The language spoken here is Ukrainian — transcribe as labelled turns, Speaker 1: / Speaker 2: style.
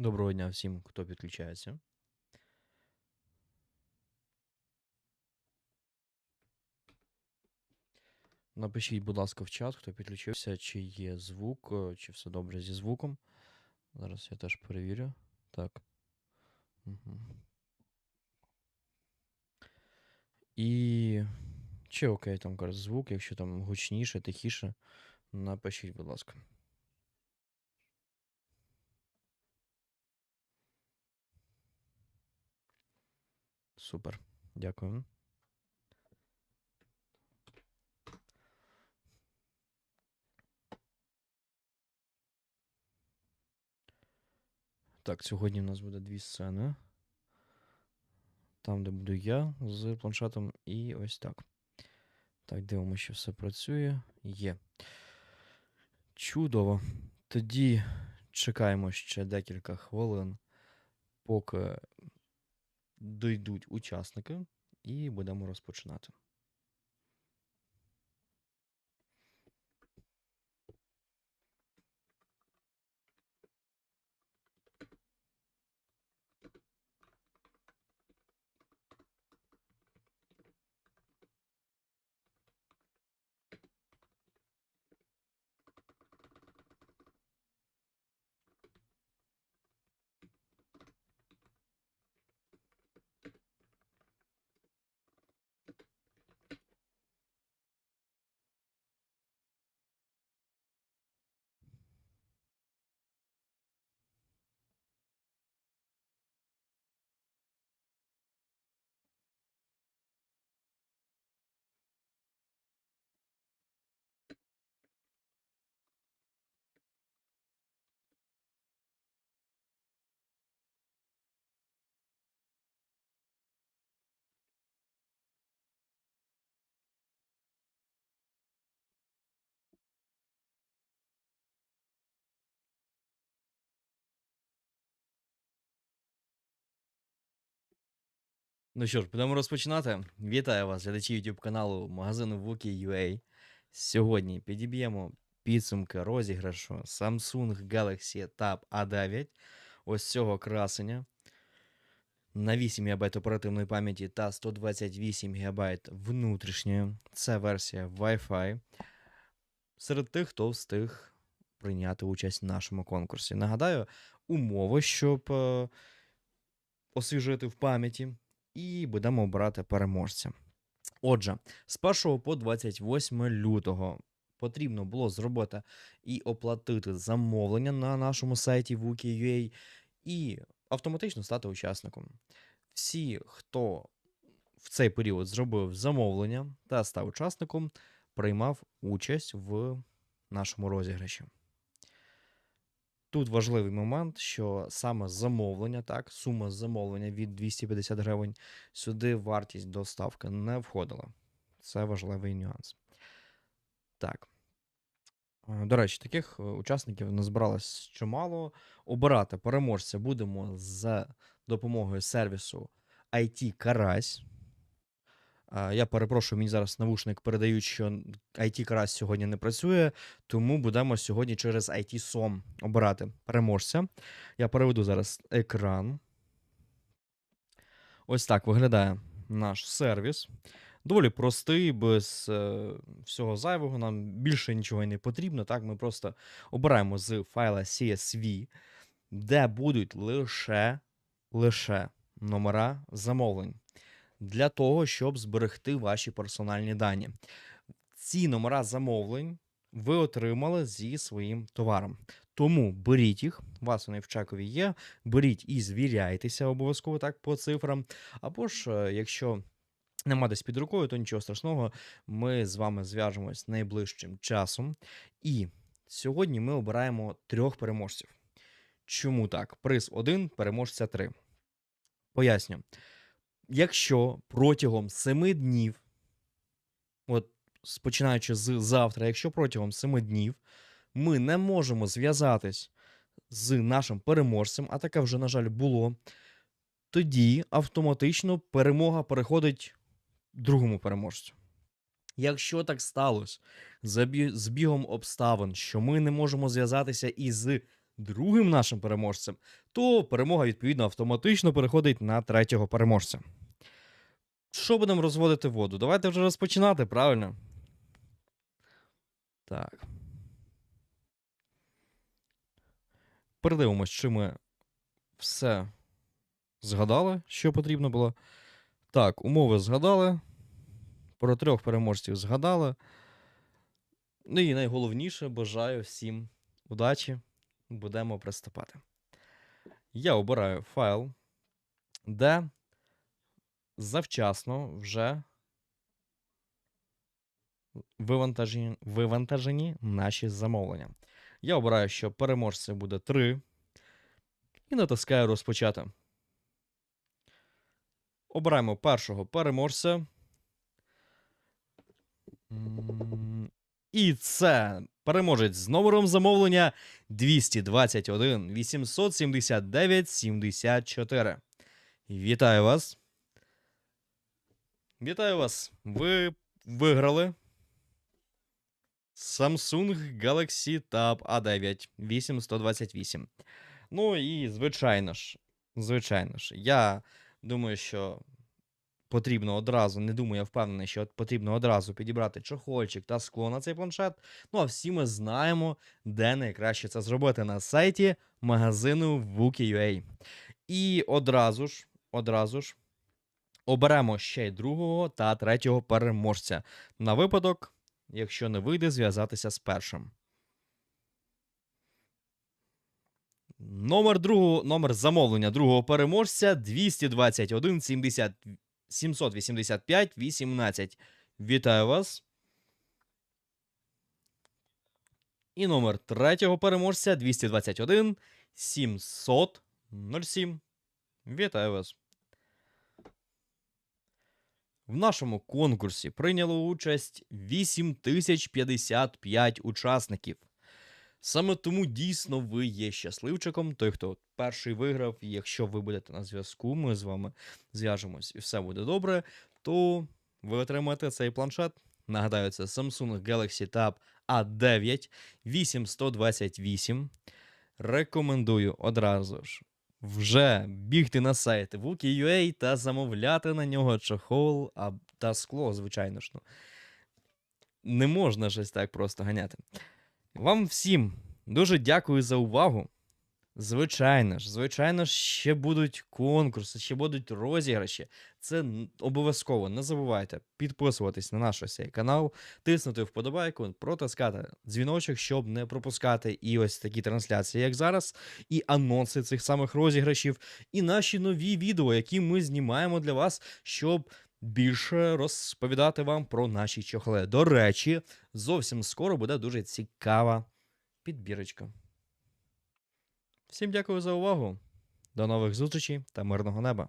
Speaker 1: Доброго дня всім, хто підключається. Напишіть, будь ласка, в чат, хто підключився, чи є звук, е, чи все добре зі звуком. Зараз я теж перевірю. Так. Угу. І чи окей там звук, якщо там гучніше, тихіше, напишіть, будь ласка. Супер. Дякую. Так, сьогодні в нас буде дві сцени. Там, де буду я з планшетом, і ось так. Так, дивимося, що все працює. Є. Чудово. Тоді чекаємо ще декілька хвилин, поки дійдуть учасники, і будемо розпочинати. Ну що ж, будемо розпочинати. Вітаю вас, глядачі YouTube каналу магазину Wookie.ua. Сьогодні підіб'ємо підсумки розіграшу Samsung Galaxy Tab A9. Ось цього красення. На 8 ГБ оперативної пам'яті та 128 ГБ внутрішньої. Це версія Wi-Fi. Серед тих, хто встиг прийняти участь в нашому конкурсі. Нагадаю, умови, щоб е, освіжити в пам'яті і будемо обирати переможця. Отже, з 1 по 28 лютого потрібно було зробити і оплатити замовлення на нашому сайті Wookie.ua і автоматично стати учасником. Всі, хто в цей період зробив замовлення та став учасником, приймав участь в нашому розіграші. Тут важливий момент, що саме замовлення, так, сума замовлення від 250 гривень, сюди вартість доставки не входила. Це важливий нюанс. Так. Е, До речі, таких е, учасників назбиралось чимало. Обирати переможця будемо за допомогою сервісу IT Карась. Я перепрошую, мені зараз навушник передають, що IT Карась сьогодні не працює, тому будемо сьогодні через IT SOM обирати переможця. Я переведу зараз екран. Ось так виглядає наш сервіс. Доволі простий, без е, всього зайвого. Нам більше нічого й не потрібно. Так, ми просто обираємо з файла CSV, де будуть лише, лише номера замовлень для того, щоб зберегти ваші персональні дані. Ці номера замовлень ви отримали зі своїм товаром. Тому беріть їх, у вас вони в чекові є. Беріть і звіряйтеся обов'язково так по цифрам. Або ж, е, якщо нема десь під рукою, то нічого страшного. Ми з вами зв'яжемось найближчим часом. І сьогодні ми обираємо трьох переможців. Чому так? Приз 1, переможця 3. Поясню. Якщо протягом 7 днів, от починаючи з завтра, якщо протягом 7 днів ми не можемо зв'язатись з нашим переможцем, а таке вже, на жаль, було, тоді автоматично перемога переходить другому переможцю. Якщо так сталося за бі- збігом обставин, що ми не можемо зв'язатися із другим нашим переможцем, то перемога, відповідно, автоматично переходить на третього переможця. Що будемо розводити воду? Давайте вже розпочинати, правильно? Так. Передивимось, чи ми все згадали, що потрібно було. Так, умови згадали. Про трьох переможців згадали. Ну і найголовніше, бажаю всім удачі. Будемо приступати. Я обираю файл, де завчасно вже вивантажені, вивантажені наші замовлення. Я обираю, що переможців буде 3. І натискаю розпочати. Обираємо першого переможця. І це переможець з номером замовлення 221 879 74. Вітаю вас. Вітаю вас. Ви виграли Samsung Galaxy Tab A9 8128. Ну і звичайно ж, звичайно ж, я думаю, що потрібно одразу, не думаю, я впевнений, що потрібно одразу підібрати чохольчик та скло на цей планшет. Ну а всі ми знаємо, де найкраще це зробити на сайті магазину Wookie.ua. І одразу ж, одразу ж оберемо ще й другого та третього переможця на випадок, якщо не вийде зв'язатися з першим. Номер другого, номер замовлення другого переможця 221 70 785 18. Вітаю вас. І номер третього переможця 221 700 07. Вітаю вас. В нашому конкурсі прийняло участь 8055 учасників. Саме тому дійсно ви є щасливчиком. Той, хто перший виграв, якщо ви будете на зв'язку, ми з вами зв'яжемось і все буде добре, то ви отримаєте цей планшет. Нагадаю, це Samsung Galaxy Tab A9 8128. Рекомендую одразу ж вже бігти на сайт Wookie.ua та замовляти на нього чохол та скло, звичайно ж. Ну. Не можна щось так просто ганяти. Вам всім дуже дякую за увагу. Звичайно ж, звичайно ж, ще будуть конкурси, ще будуть розіграші. Це обов'язково. Не забувайте підписуватись на наш ось цей канал, тиснути вподобайку, протискати дзвіночок, щоб не пропускати і ось такі трансляції, як зараз, і анонси цих самих розіграшів, і наші нові відео, які ми знімаємо для вас, щоб більше розповідати вам про наші чохли. До речі, зовсім скоро буде дуже цікава підбірочка. Всім дякую за увагу. До нових зустрічей та мирного неба.